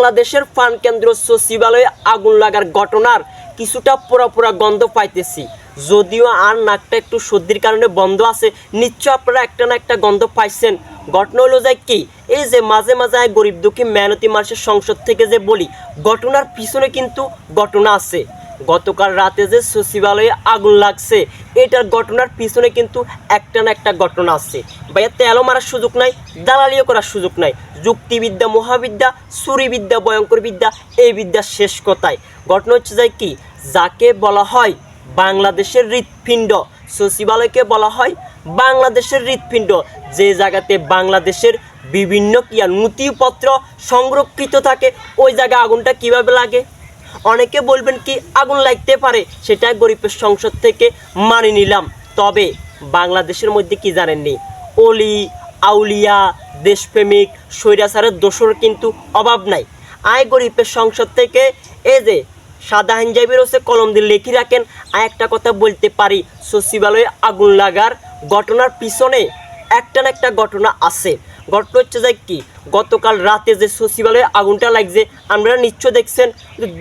বাংলাদেশের ফান কেন্দ্র সচিবালয়ে আগুন লাগার ঘটনার কিছুটা পুরা পুরা গন্ধ পাইতেছি। যদিও আর নাকটা একটু সর্দির কারণে বন্ধ আছে নিশ্চয় আপনারা একটা না একটা গন্ধ পাইছেন। ঘটনা হলো যায় কি? এই যে মাঝে মাঝে আমি গরিব দুঃখী মেহনতি মানুষের সংসদ থেকে যে বলি, ঘটনার পিছনে কিন্তু ঘটনা আছে। গতকাল রাতে যে সচিবালয়ে আগুন লাগছে এটার ঘটনার পিছনে কিন্তু একটা না একটা ঘটনা আছে। ভাইয়া, তেলও মারার সুযোগ নাই, দালালিও করার সুযোগ নাই। যুক্তিবিদ্যা, মহাবিদ্যা সুরিবিদ্যা ভয়ঙ্কর বিদ্যা, এই বিদ্যা শেষ কথায়। ঘটনা হচ্ছে যায় কি, যাকে বলা হয় বাংলাদেশের হৃৎপিণ্ড, সচিবালয়কে বলা হয় বাংলাদেশের হৃৎপিণ্ড, যে জায়গাতে বাংলাদেশের বিভিন্ন কিয়া নথিপত্র সংরক্ষিত থাকে, ওই জায়গায় আগুনটা কীভাবে লাগে? অনেকে বলবেন কি আগুন লাগতে পারে, সেটা গরিবের সংসদ থেকে মানি নিলাম। তবে বাংলাদেশের মধ্যে কি জানেননি? অলি, আউলিয়া, দেশপ্রেমিক, স্বৈরাচারের দোষর কিন্তু অভাব নাই। আয় গরিবের সংসদ থেকে এ যে সাদা হাঞ্জাবির হচ্ছে কলম দিয়ে লেখি রাখেন, আর একটা কথা বলতে পারি, সচিবালয়ে আগুন লাগার ঘটনার পিছনে একটা না একটা ঘটনা আছে। ঘটনা হচ্ছে যে কি? গতকাল রাতে যে সচিবালয়ে আগুনটা লাগছে আমরা নিশ্চয় দেখছেন,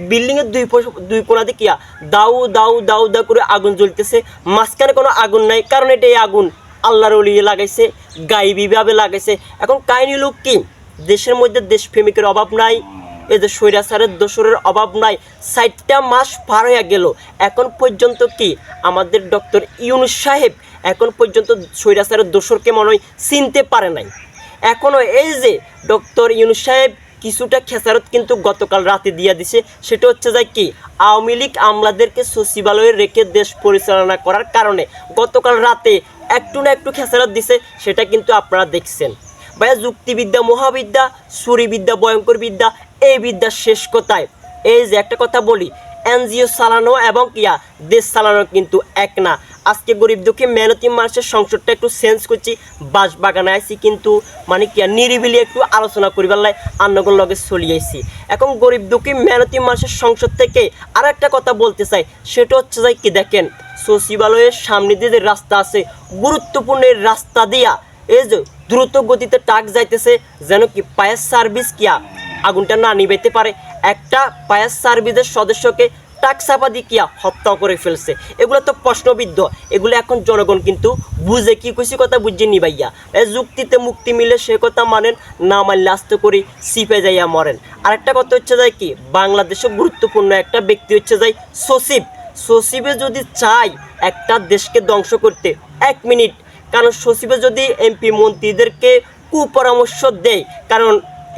বিল্ডিংয়ের দুই দুই কোনা দিকিয়া দাউ দাউ দাউ দাউ করে আগুন জ্বলতেছে। মাঝখানে কোনো আগুন নাই, কারণ এটা এই আগুন। আল্লাহর অলিয়ে লাগাইছে, গাইবিভাবে লাগাইছে। এখন কাহিনী লোক কি? দেশের মধ্যে দেশপ্রেমিকের অভাব নাই, এই যে স্বৈরাচারের দোসরের অভাব নাই ষাটটা মাস পার হয়ে গেল। এখন পর্যন্ত কি আমাদের ডক্টর ইউনুস সাহেব এখন পর্যন্ত স্বৈরাচারের দোসরকে মনে হয় চিনতে পারে নাই? এখনও এই যে ডক্টর ইউনুস সাহেব কিছুটা খেসারত কিন্তু গতকাল রাতে দিয়ে দিছে, সেটা হচ্ছে যে কি? আওয়ামী লীগ আমলাদেরকে সচিবালয়ে রেখে দেশ পরিচালনা করার কারণে গতকাল রাতে একটু না একটু খেসারত দিছে, সেটা কিন্তু আপনারা দেখছেন। ভাইয়া, যুক্তিবিদ্যা, মহাবিদ্যা সুরিবিদ্যা ভয়ঙ্কর বিদ্যা, এই বিদ্যা শেষ কোথায়? এই যে একটা কথা বলি, এনজিও চালানো এবং কিয়া দেশ চালানো কিন্তু এক না। আজকে গরিব দুঃখী মেহনতি মানুষের সংসদটা একটু চেঞ্জ করছি বাস বাগানে আইছি কিন্তু মানে কি নিরিবিলি একটু আলোচনা করিবার লাই আন্নগর লগে চলিয়েছি এখন গরিব দুঃখী মেহনতি মানুষের সংসদ থেকে আর একটা কথা বলতে চাই, সেটা হচ্ছে যাই কি দেখেন, সচিবালয়ের সামনে দিয়ে যে রাস্তা আছে, গুরুত্বপূর্ণ রাস্তা দিয়া এই যে দ্রুত গতিতে টাক যাইতেছে, যেন কি পায়ের সার্ভিস কিয়া আগুনটা না নিবাইতে পারে। একটা পায়ের সার্ভিসের সদস্যকে টাক চাপা কিয়া হত্যা করে ফেলছে। এগুলো তো প্রশ্নবিদ্ধ এগুলো এখন জনগণ কিন্তু বুঝে কি খুশি কথা বুঝে নিবাইয়া। এ যুক্তিতে মুক্তি মিলে সে কথা মানেন, না মানলে আস্তে করে সিপে যাইয়া মরেন। আরেকটা কথা হচ্ছে যায় কি, বাংলাদেশে গুরুত্বপূর্ণ একটা ব্যক্তি হচ্ছে যায় সচিব। সচিবে যদি চাই একটা দেশকে ধ্বংস করতে, এক মিনিট। কারণ সচিবে যদি এমপি মন্ত্রীদেরকে কুপরামর্শ দেয়, কারণ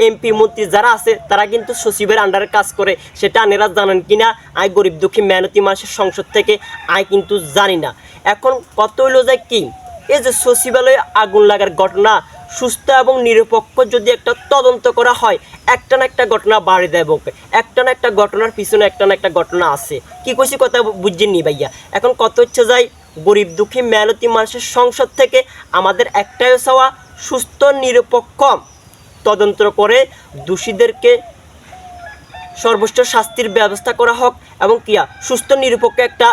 এমপি মন্ত্রী যারা আছে, তারা কিন্তু সচিবের আন্ডারে কাজ করে। সেটা আনেরা জানেন কি না আই গরিব দুঃখী মেহনতি মানুষের সংসদ থেকে আই কিন্তু জানি না। এখন কত হইল যায় কি? এই যে সচিবালয়ে আগুন লাগার ঘটনা, সুস্থ এবং নিরপেক্ষ যদি একটা তদন্ত করা হয়, একটা না একটা ঘটনা বাড়ি দেব একটা না একটা ঘটনার পিছনে একটা না একটা ঘটনা আছে। কি কইছি কথা বুঝছেন নি ভাইয়া? এখন কত হচ্ছে যাই, গরিব দুঃখী মেহনতি মানুষের সংসদ থেকে আমাদের একটাই চাওয়া, সুস্থ, নিরপেক্ষ তদন্ত করে দোষীদেরকে সর্বোচ্চ শাস্তির ব্যবস্থা করা হোক এবং কিয়া সুস্থ, নিরপেক্ষ একটা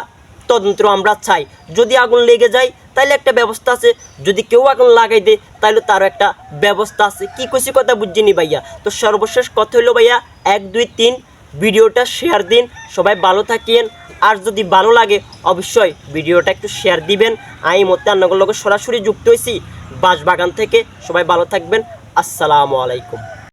তদন্ত আমরা চাই। যদি আগুন লেগে যায় তাহলে একটা ব্যবস্থা আছে। যদি কেউ আগুন লাগাই দেয় তাহলে তারও একটা ব্যবস্থা আছে। কি কইছি কথা বুঝিনি ভাইয়া? তো সর্বশেষ কথা হলো ভাইয়া, এক, দুই, তিন, ভিডিওটা শেয়ার দিন। সবাই ভালো থাকিয়েন আর যদি ভালো লাগে, অবশ্যই ভিডিওটা একটু শেয়ার দিবেন। আমি মধ্যে অন্যগুলোকে সরাসরি যুক্ত হয়েছি বাঁশবাগান থেকে সবাই ভালো থাকবেন। আসসালামু আলাইকুম।